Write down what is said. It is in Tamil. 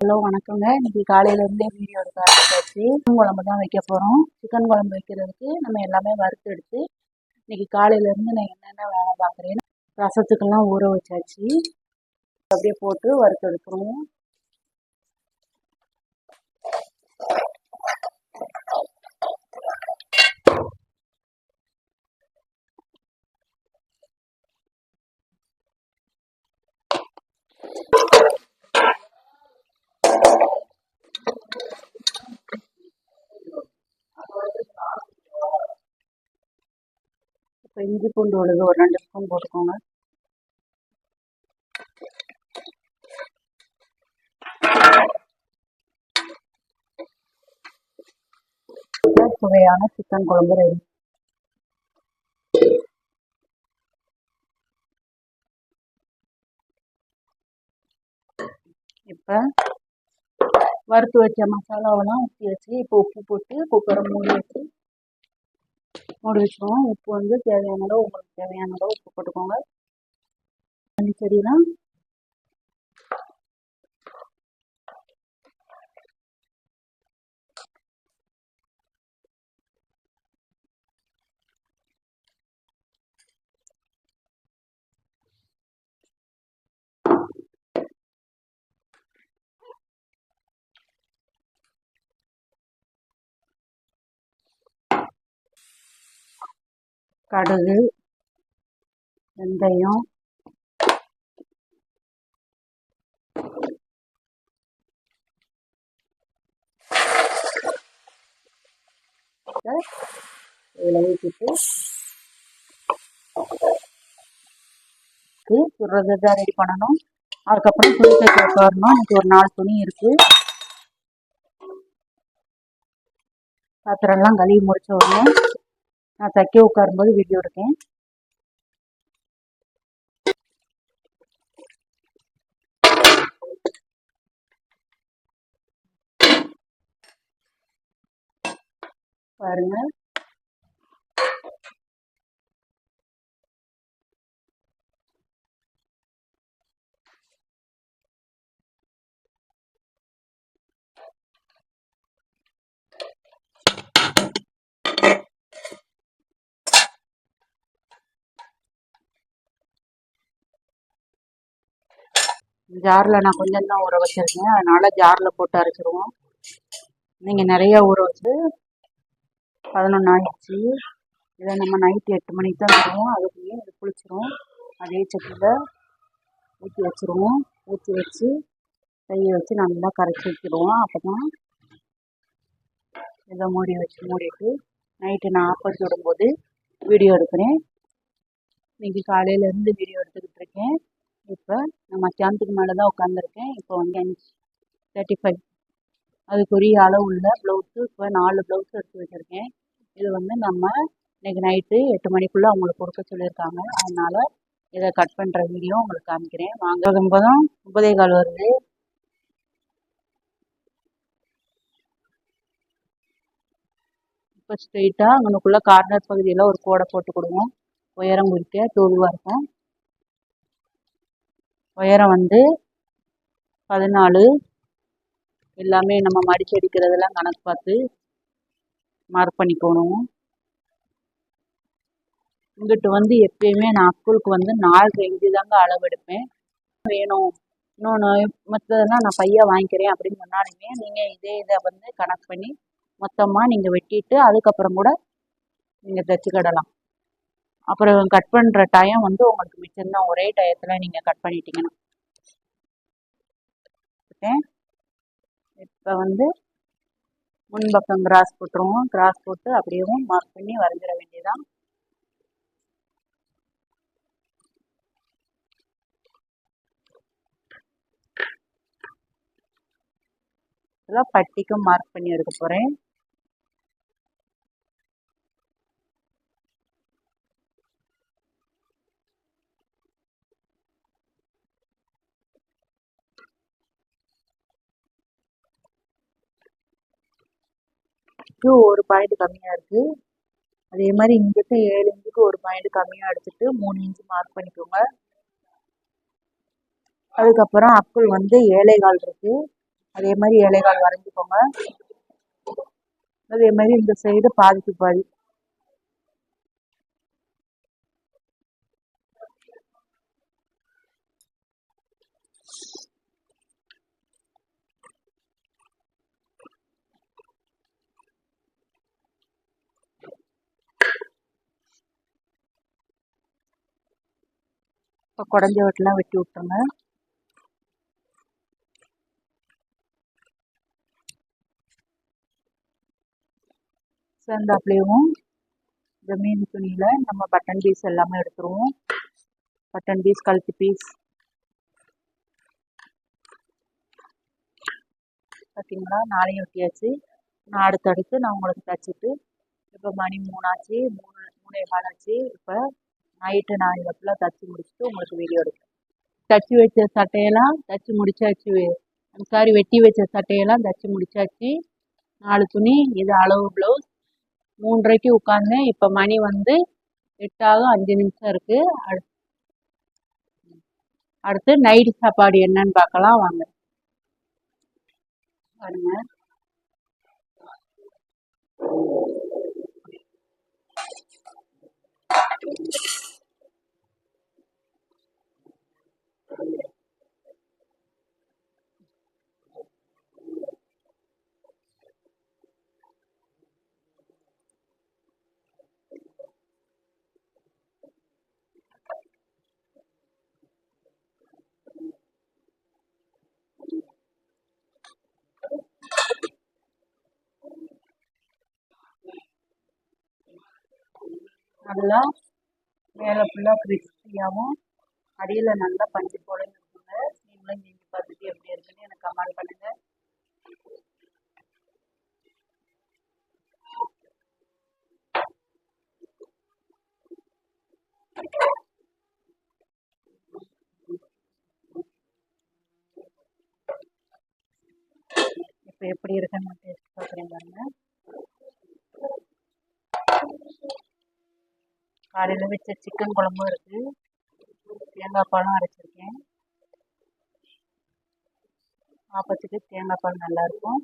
ஹலோ வணக்கங்க. இன்னைக்கு காலையிலேருந்தே வீடியோ எடுக்க ஆரம்பிச்சாச்சு. சிக்கன் குழம்பு தான் வைக்க போகிறோம் சிக்கன் குழம்பு வைக்கிறதுக்கு நம்ம எல்லாமே வறுத்து எடுத்து இன்னைக்கு காலையிலேருந்து நான் என்னென்ன வேலை பார்க்குறேன்னு ரசத்துக்கெல்லாம் ஊற வச்சாச்சு. அப்படியே போட்டு வறுத்து எடுத்துருவோம். இப்போ இஞ்சி பூண்டு உழுது ஒரு ரெண்டு ஸ்பூன் போட்டுக்கோங்க. சுவையான சிக்கன் குழம்பு ரெடி. இப்போ வறுத்து வச்ச மசாலாவெல்லாம் ஊற்றி வச்சு இப்போ உப்பு போட்டு குக்கரை மூடி வச்சு மூடி வச்சுக்கோங்க. உப்பு வந்து தேவையான அளவு உங்களுக்கு தேவையான அளவு உப்பு போட்டுக்கோங்க. மல்லி செடியெலாம் கடுகு வெந்தயம் இதில் ஊற்றிட்டு சுடுறது தான் ரெடி பண்ணணும். அதுக்கப்புறம் துணி தைக்க வரணும். எனக்கு ஒரு நாலு துணி இருக்குது பாத்திரம்லாம் கழுவி முடிச்ச உடனே நான் தைக்க உட்காரும்போது வீடியோ எடுக்கேன் பாருங்கள் ஜாரில் நான் கொஞ்சம் தான் ஊற வச்சுருக்கேன் அதனால் ஜாரில் போட்டு அரைச்சிருவோம். நீங்கள் நிறையா ஊற வச்சு பதினொன்று ஆயிடுச்சு. இதை நம்ம நைட்டு எட்டு மணிக்கு தான் வருவோம் அதுக்குள்ளேயே இது குளிச்சிரும் அதே சட்டியில் ஊற்றி வச்சுருவோம். ஊற்றி வச்சு கையை வச்சு நல்லா கரைச்சி வச்சுருவோம் அப்போ தான் இதை மூடி வச்சு மூடிட்டு நைட்டு நான் ஆப்பரிச்சு விடும்போது வீடியோ எடுக்கிறேன். இன்றைக்கி காலையிலேருந்து வீடியோ எடுத்துக்கிட்டு இருக்கேன். இப்போ நான் மத்தியானத்துக்கு மேலே தான் உட்காந்துருக்கேன் இப்போ வந்து அஞ்சு தேர்ட்டி ஃபைவ் அதுக்குரிய அளவு உள்ள ப்ளவுஸு இப்போ நாலு ப்ளவுஸ் எடுத்து வச்சுருக்கேன். இது வந்து நம்ம இன்னைக்கு நைட்டு எட்டு மணிக்குள்ளே அவங்களுக்கு கொடுக்க சொல்லியிருக்காங்க. அதனால் இதை கட் பண்ணுற வீடியோ உங்களுக்கு காமிக்கிறேன். வாங்க. ஒன்பதும் ஒன்பதே கால் வருது. இப்போ ஸ்ட்ரெயிட்டாக அங்கனுக்குள்ளே கார்னர் பகுதியில் ஒரு கோடை போட்டு கொடுவோம் உயரம் குறிக்க தோதுவாக இருக்கும். உயரம் வந்து பதினாலு. எல்லாமே நம்ம மடிச்சு அடிக்கிறதெல்லாம் கணக்கு பார்த்து மார்க் பண்ணிக்கணும். இங்கிட்டு வந்து எப்பயுமே நான் அக்குளுக்கு வந்து நாலு இன்ச்சு தாங்க அளவு எடுப்பேன். வேணும். இன்னொன்று மற்றதெல்லாம் நான் பையா வாங்கிக்கிறேன் அப்படின்னு சொன்னாலுமே நீங்கள் இதே இதை வந்து கணக்கு பண்ணி மொத்தமாக நீங்கள் வெட்டிட்டு அதுக்கப்புறம் கூட நீங்கள் தைச்சிக்கிடலாம். அப்புறம் கட் பண்ணுற டைம் வந்து உங்களுக்கு மிச்சம்தான் ஒரே டயத்தில் நீங்கள் கட் பண்ணிட்டீங்கன்னா. ஓகே இப்போ வந்து முன்பக்கம் கிராஸ் போட்டுருவோம். கிராஸ் போட்டு அப்படியும் மார்க் பண்ணி வரைஞ்சிட வேண்டியதான் பட்டிக்கும் மார்க் பண்ணி எடுக்க போகிறேன் இங்கு ஒரு பாயிண்ட் கம்மியாக இருக்குது அதே மாதிரி இங்கிட்ட ஏழு இன்ச்சுக்கு ஒரு பாயிண்ட் கம்மியாக எடுத்துட்டு மூணு இன்ச்சு மார்க் பண்ணிக்கோங்க. அதுக்கப்புறம் அக்குள் வந்து ஏழைகால் இருக்குது அதே மாதிரி ஏழைகால் வரைஞ்சிக்கோங்க. அதே மாதிரி இந்த சைடு பாதிக்கு பாதி. இப்போ குடஞ்ச வெட்டெலாம் வெட்டி விட்டுருங்க. சேர்ந்தாப்புலேயும் இந்த மீன் துணியில் நம்ம பட்டன் பீஸ் எல்லாமே எடுத்துருவோம். பட்டன் பீஸ் கழுத்து பீஸ் பார்த்தீங்களா நாளையும் வெட்டியாச்சு. நான் அடுத்தடுத்து நான் உங்களுக்கு தைச்சிட்டு இப்போ மணி மூணாச்சு மூணு மூணே காலாச்சு. இப்போ நைட்டு நான் இதை ஃபுல்லாக தைச்சி முடிச்சுட்டு உங்களுக்கு வீடியோ எடுக்கிறேன் தச்சு வச்ச சட்டையெல்லாம் தச்சு முடிச்சாச்சு. சாரி வெட்டி வச்ச சட்டையெல்லாம் தச்சு முடிச்சாச்சு. நாலு துணி இது அளவு ப்ளவுஸ் மூன்றரைக்கு உட்காந்தேன் இப்போ மணி வந்து எட்டாக அஞ்சு நிமிஷம் இருக்குது அடுத்து அடுத்து நைட்டு சாப்பாடு என்னன்னு பார்க்கலாம். வாங்க. பாருங்க. நல்லா மேலே ஃபுல்லாக கிறிஸ்பியாகவும் அடியில் நல்லா பஞ்சு போல இருக்குங்க. நீங்களும் செஞ்சு பார்த்துட்டு எப்படி இருக்குன்னு எனக்கு கமெண்ட் பண்ணுங்கள் இப்போ எப்படி இருக்குன்னு டேஸ்ட் பார்க்குறேன் காலையில் வச்ச சிக்கன் குழம்பும் இருக்குது தேங்காய் பாலும் அரைச்சிருக்கேன். ஆப்பத்துக்கு தேங்காய் பால் நல்லாயிருக்கும்